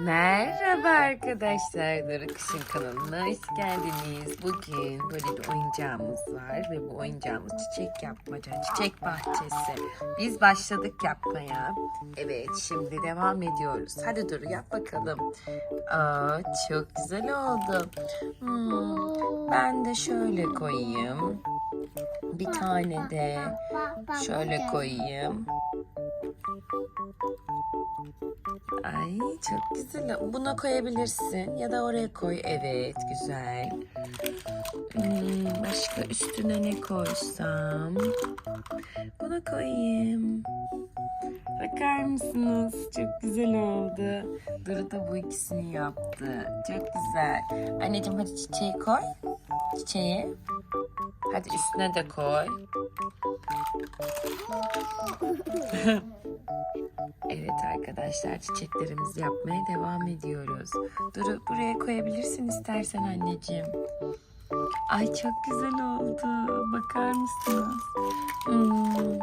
Merhaba arkadaşlar, Duru Kışın kanalına hoş geldiniz. Bugün böyle bir oyuncağımız var ve bu oyuncağımız çiçek yapmaca, çiçek bahçesi. Biz başladık yapmaya. Evet, şimdi devam ediyoruz. Hadi Duru yap bakalım. Aa, çok güzel oldu. Hmm, ben de şöyle koyayım. Bir tane de şöyle koyayım. Ay çok güzel. Buna koyabilirsin ya da oraya koy. Evet güzel. Hmm, başka üstüne ne koysam? Buna koyayım. Bakar mısınız? Çok güzel oldu. Duru da bu ikisini yaptı. Çok güzel. Anneciğim hadi çiçeği koy. Çiçeği. Hadi üstüne de koy. Evet arkadaşlar çiçeklerimizi yapmaya devam ediyoruz. Duru buraya koyabilirsin istersen anneciğim. Ay çok güzel oldu. Bakar mısınız? Hmm.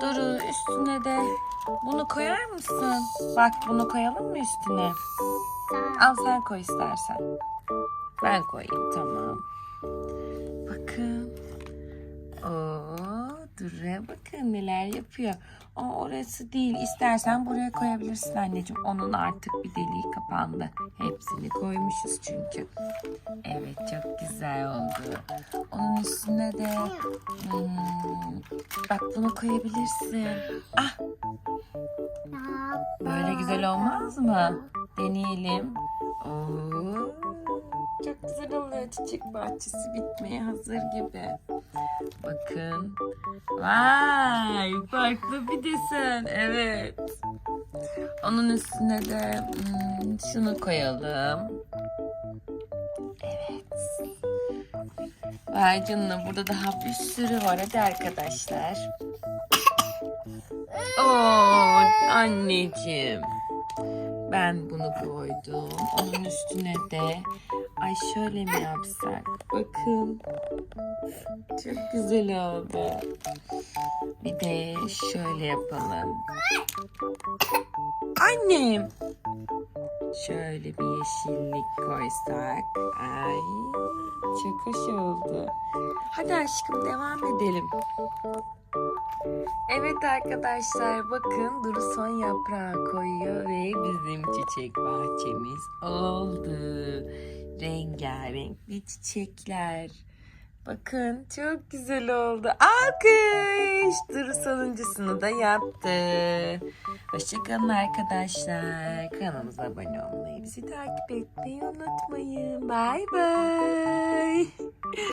Duru üstüne de bunu koyar mısın? Bak bunu koyalım mı üstüne? Al sen koy istersen. Ben koyayım tamam. Bakın. Oo, Duru'ya bakın neler yapıyor. O orası değil. İstersen buraya koyabilirsin anneciğim. Onun artık bir deliği kapandı. Hepsini koymuşuz çünkü. Evet çok güzel oldu. Onun üstüne de hmm, bak bunu koyabilirsin. Ah böyle güzel olmaz mı? Deneyelim. Oo, çok güzel oluyor çiçek bahçesi bitmeye hazır gibi. Bakın. Vay farklı bir desen. Evet. Onun üstüne de hmm, şunu koyalım. Evet. Vay canına burada daha bir sürü var. Hadi arkadaşlar. Oo anneciğim. Ben bunu koydum. Onun üstüne de ay şöyle mi yapsak? Bakın. Çok güzel oldu. Bir de şöyle yapalım. Annem. Şöyle bir yeşillik koysak. Ay çok hoş oldu. Hadi aşkım devam edelim. Evet arkadaşlar bakın Duru son yaprağı koyuyor ve bizim çiçek bahçemiz oldu. Rengarenkli çiçekler. Bakın çok güzel oldu. Alkış. Duru sonuncusunu da yaptı. Hoşçakalın arkadaşlar. Kanalımıza abone olmayı, bizi takip etmeyi unutmayın. Bay bay.